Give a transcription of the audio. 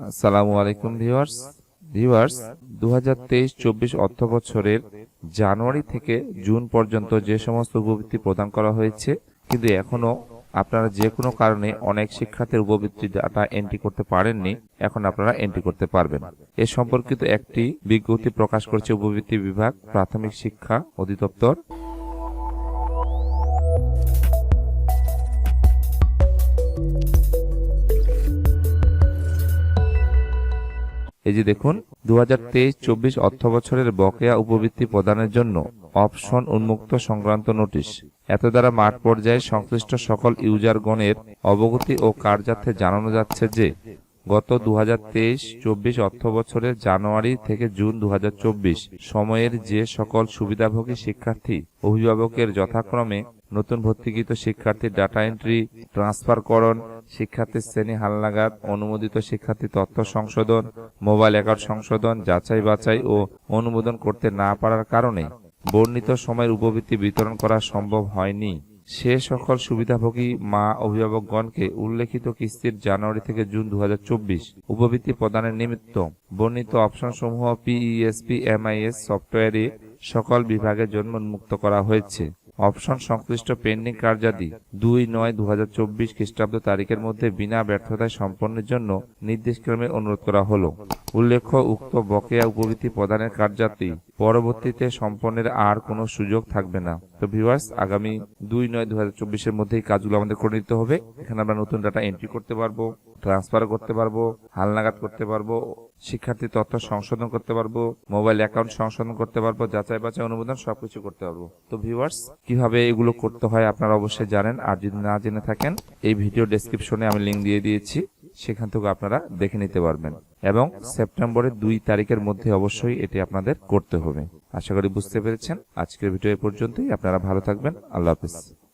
আসসালামু আলাইকুম, viewers. Viewers দু হাজার তেইশ চব্বিশ অর্থ বছরের জানুয়ারি থেকে জুন পর্যন্ত যে সমস্ত উপবৃত্তি প্রদান করা হয়েছে, কিন্তু এখনও আপনারা যে কোনো কারণে অনেক শিক্ষার্থীর উপবৃত্তি ডাটা এন্ট্রি করতে পারেননি, এখন আপনারা এন্ট্রি করতে পারবেন। এ সম্পর্কিত একটি বিজ্ঞপ্তি প্রকাশ করেছে উপবৃত্তি বিভাগ, প্রাথমিক শিক্ষা অধিদপ্তর। এই যে দেখুন দু হাজার তেইশ, চব্বিশ অর্থ বছরের বকেয়া উপবৃত্তি প্রদানের জন্য অপশন উন্মুক্ত সংক্রান্ত নোটিশ। এত দ্বারা মাঠ পর্যায়ে সংশ্লিষ্ট সকল ইউজারগণের অবগতি ও কার্যার্থে জানানো যাচ্ছে যে গত দু হাজার তেইশ চব্বিশ অর্থ বছরের জানুয়ারি থেকে জুন দু হাজার চব্বিশ সময়ের যে সকল সুবিধাভোগী শিক্ষার্থী, অভিভাবকের যথাক্রমে নতুন ভর্তিকৃত শিক্ষার্থীর ডাটা এন্ট্রি, ট্রান্সফারকরণ, শিক্ষার্থীর শ্রেণি হালনাগাদ, অনুমোদিত শিক্ষার্থী তথ্য সংশোধন, মোবাইল অ্যাকাউন্ট সংশোধন, যাচাই বাছাই ও অনুমোদন করতে না পারার কারণে বর্ণিত সময়ের উপবৃত্তি বিতরণ করা সম্ভব হয়নি। সে সকল সুবিধাভোগী মা অভিভাবকগণকে উল্লেখিত কিস্তির জানুয়ারি থেকে জুন দু হাজার চব্বিশ উপবৃত্তি প্রদানের নিমিত্ত বর্ণিত অপশনসমূহ পিইএসপি এমআইএস সফটওয়্যারে সকল বিভাগের জন্য উন্মুক্ত করা হয়েছে। অপশন সংশ্লিষ্ট পেন্ডিং কার্যাদি দুই নয় দু হাজার চব্বিশ খ্রিস্টাব্দ তারিখের মধ্যে বিনা ব্যর্থতায় সম্পন্নের জন্য নির্দেশক্রমে অনুরোধ করা হলো। উল্লেখ্য, উক্ত বকেয়া উপবৃত্তি প্রদানের কার্যাতি পরবর্তীতে সম্পন্নের আর কোনো সুযোগ থাকবে না। তো ভিউয়ার্স আগামী দুই নয় দু হাজার চব্বিশের মধ্যে এই কাজগুলো আমাদের করে নিতে হবে। এখানে আমরা নতুন ডাটা এন্ট্রি করতে পারব ট্রান্সফার করতে পারব, হালনাগাদ করতে পারব, শিক্ষার্থী তথ্য সংশোধন করতে পারব মোবাইল অ্যাকাউন্ট সংশোধন করতে পারব, যাচাই বাছাই অনুমোদন সবকিছু করতে পারব। তো ভিউয়ার্স কীভাবে এগুলো করতে হয় আপনারা অবশ্যই জানেন। আর যদি না জেনে থাকেন, এই ভিডিও ডেসক্রিপশনে আমি লিঙ্ক দিয়ে দিয়েছি। সেখান থেকে আপনারা দেখে নিতে পারবেন। এবং সেপ্টেম্বরের দুই তারিখের মধ্যে অবশ্যই এটি আপনাদের করতে হবে। আশা করি বুঝতে পেরেছেন। আজকের ভিডিও এ পর্যন্তই। আপনারা ভালো থাকবেন। আল্লাহ হাফিজ।